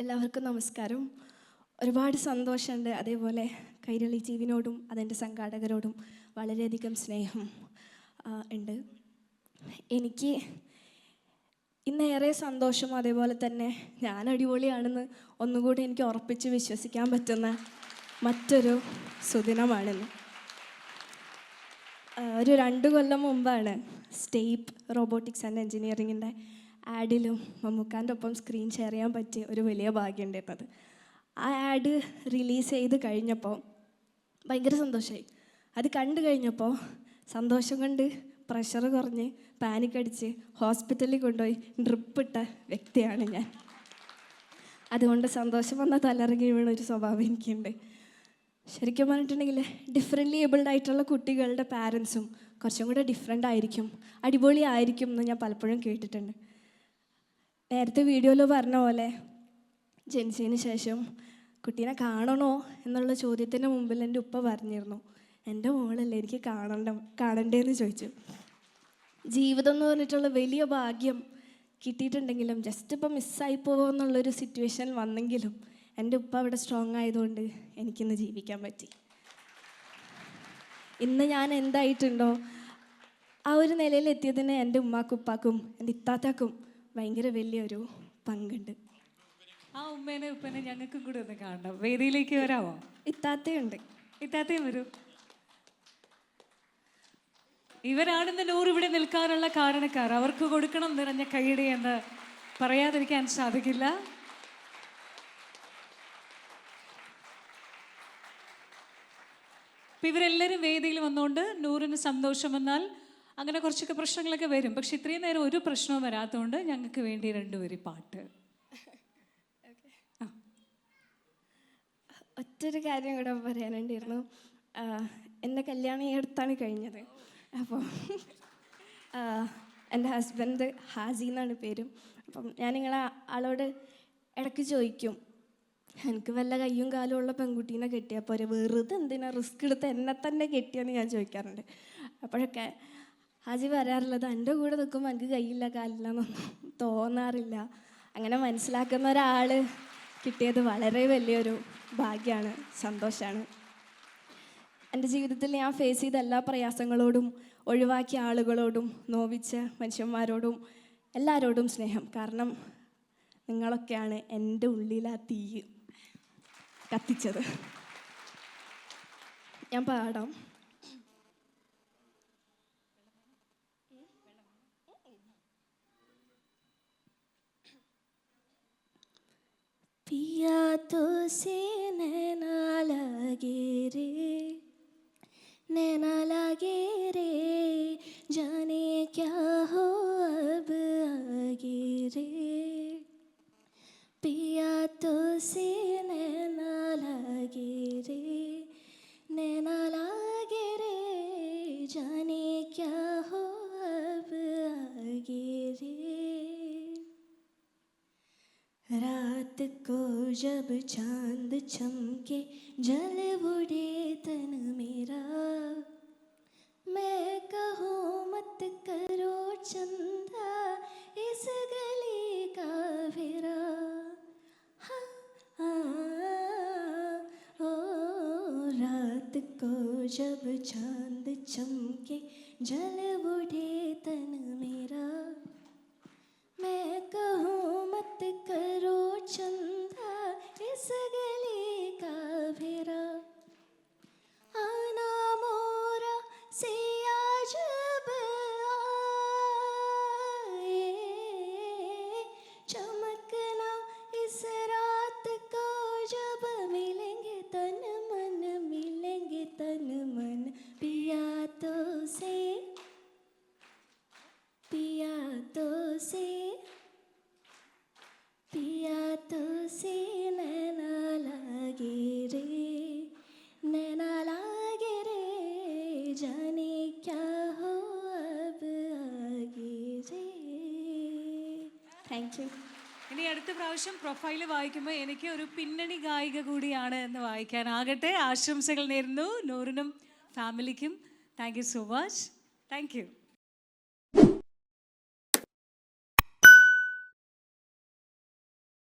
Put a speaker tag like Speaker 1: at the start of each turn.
Speaker 1: എല്ലാവർക്കും നമസ്കാരം. ഒരുപാട് സന്തോഷമുണ്ട് അതേപോലെ കൈരളി ജീവിനോടും അതിന്റെ സംഘാടകരോടും വളരെയധികം സ്നേഹം ഉണ്ട്. എനിക്ക് ഇന്നേറെ സന്തോഷം അതേപോലെ തന്നെ ഞാൻ അടിപൊളിയാണെന്ന് ഒന്നുകൂടി എനിക്ക് ഉറപ്പിച്ച് വിശ്വസിക്കാൻ പറ്റുന്ന മറ്റൊരു സുദിനമാണിന്ന്. ഒരു രണ്ട് കൊല്ലം മുമ്പാണ് സ്റ്റേപ്പ് റോബോട്ടിക്സ് ആൻഡ് എൻജിനീയറിങ്ങിന്റെ ആഡിലും മമ്മൂക്കാന്റെ ഒപ്പം സ്ക്രീൻ ഷെയർ ചെയ്യാൻ പറ്റിയ ഒരു വലിയ ഭാഗ്യം ഉണ്ടായിരുന്നത് ആ ആഡ് റിലീസ് ചെയ്ത് കഴിഞ്ഞപ്പോൾ ഭയങ്കര സന്തോഷമായി അത് കണ്ടു കഴിഞ്ഞപ്പോൾ സന്തോഷം കൊണ്ട് പ്രഷർ കുറഞ്ഞ് പാനിക് അടിച്ച് ഹോസ്പിറ്റലിൽ കൊണ്ടുപോയി ഡ്രിപ്പിട്ട വ്യക്തിയാണ് ഞാൻ. അതുകൊണ്ട് സന്തോഷം വന്ന തലറങ്ങി വീണ ഒരു സ്വഭാവം എനിക്കുണ്ട്. ശരിക്കും പറഞ്ഞിട്ടുണ്ടെങ്കിൽ ഡിഫറെന്റ്ലി ഏബിൾഡ് ആയിട്ടുള്ള കുട്ടികളുടെ പാരൻസും കുറച്ചും കൂടെ ഡിഫറെന്റ് ആയിരിക്കും. അടിപൊളി ആയിരിക്കും എന്ന് ഞാൻ പലപ്പോഴും കേട്ടിട്ടുണ്ട്. നേരത്തെ വീഡിയോയിൽ പറഞ്ഞ പോലെ ജനിച്ചതിന് ശേഷം കുട്ടീനെ കാണണോ എന്നുള്ള ചോദ്യത്തിന് മുമ്പിൽ എന്റെ ഉപ്പ പറഞ്ഞിരുന്നു. എന്റെ മോളല്ലേ എനിക്ക് കാണണ്ട കാണണ്ടേന്ന് ചോദിച്ചു. ജീവിതം എന്ന് പറഞ്ഞിട്ടുള്ള വലിയ ഭാഗ്യം കിട്ടിയിട്ടുണ്ടെങ്കിലും ജസ്റ്റ് ഇപ്പം മിസ്സായി പോകുമെന്നുള്ളൊരു സിറ്റുവേഷൻ വന്നെങ്കിലും എന്റെ ഉപ്പ അവിടെ സ്ട്രോങ് ആയതുകൊണ്ട് എനിക്കിന്ന് ജീവിക്കാൻ പറ്റി. ഇന്ന് ഞാൻ എന്തായിട്ടുണ്ടോ? ആ ഒരു നിലയിൽ എത്തിയതിന് എന്റെ ഉമ്മാക്കും ഉപ്പാക്കും എന്റെ ഇത്താത്താക്കും ഭയങ്കര വലിയൊരു പങ്കുണ്ട്.
Speaker 2: ആ ഉമ്മേനെ ഉപ്പനെ ഞങ്ങൾക്കും കൂടെ ഒന്ന് കാണണം. വേദിയിലേക്ക് വരാമോ?
Speaker 1: ഇത്താത്തയുണ്ട്.
Speaker 2: ഇത്താത്തയും വരൂ. ഇവരാണെന്ന് നൂറ് ഇവിടെ നിൽക്കാനുള്ള കാരണക്കാർ. അവർക്ക് കൊടുക്കണം നിറഞ്ഞ കൈയടി എന്ന് പറയാതിരിക്കാൻ സാധിക്കില്ല. ഇപ്പം ഇവരെല്ലാവരും വേദിയിൽ വന്നുകൊണ്ട് നൂറിന് സന്തോഷം വന്നാൽ അങ്ങനെ കുറച്ചൊക്കെ പ്രശ്നങ്ങളൊക്കെ വരും. പക്ഷെ ഇത്രയും നേരം ഒരു പ്രശ്നവും വരാത്തതുകൊണ്ട് ഞങ്ങൾക്ക് വേണ്ടി രണ്ടുപേരും പാട്ട്.
Speaker 1: ഒറ്റൊരു കാര്യം കൂടെ പറയാനുണ്ടായിരുന്നു. എന്റെ കല്യാണം ഈ അടുത്താണ് കഴിഞ്ഞത്. അപ്പോൾ എന്റെ ഹസ്ബൻഡ് ഹാജി എന്നാണ് പേരും. അപ്പം ഞാൻ നിങ്ങളെ ആളോട് ഇടയ്ക്ക് ചോദിക്കും എനിക്ക് വല്ല കയ്യും കാലും ഉള്ള പെൺകുട്ടീനെ കെട്ടിയാൽ പോരെ. വെറുതെ എന്തിനാ? റിസ്ക് എടുത്ത് എന്നെ തന്നെ കെട്ടിയെന്ന് ഞാൻ ചോദിക്കാറുണ്ട്. അപ്പോഴൊക്കെ ഹാജി പറയാറുള്ളത് എന്റെ കൂടെ നിൽക്കുമ്പോൾ എനിക്ക് കയ്യില്ല കാലില്ല എന്നൊന്നും തോന്നാറില്ല. അങ്ങനെ മനസ്സിലാക്കുന്ന ഒരാൾ കിട്ടിയത് വളരെ വലിയൊരു ഭാഗ്യമാണ് സന്തോഷമാണ് എന്റെ ജീവിതത്തിൽ ഞാൻ ഫേസ് ചെയ്ത എല്ലാ പ്രയാസങ്ങളോടും ഒഴിവാക്കിയ ആളുകളോടും നോവിച്ച മനുഷ്യന്മാരോടും എല്ലാവരോടും സ്നേഹം. കാരണം നിങ്ങളൊക്കെയാണ് എന്റെ ഉള്ളിൽ ആ തീ കത്തിച്ചത് ഞാൻ പാടാം पिया तो से को जब चाँद चमके जल उड़े तन मेरा। मैं कहूँ मत करो चंदा इस गली का फेरा। हाँ, हाँ, रात को जब चाँद चमके जल उड़े तन मेरा। मैं कहूँ மத்துக்கரோ சந்தா எசகலே താങ്ക് യു
Speaker 2: ഇനി അടുത്ത പ്രാവശ്യം പ്രൊഫൈൽ വായിക്കുമ്പോൾ എനിക്ക് ഒരു പിന്നണി ഗായിക കൂടിയാണ് എന്ന് വായിക്കാനാകട്ടെ ആശംസകൾ നേരുന്നു. നൂറിനും ഫാമിലിക്കും thank you so much thank you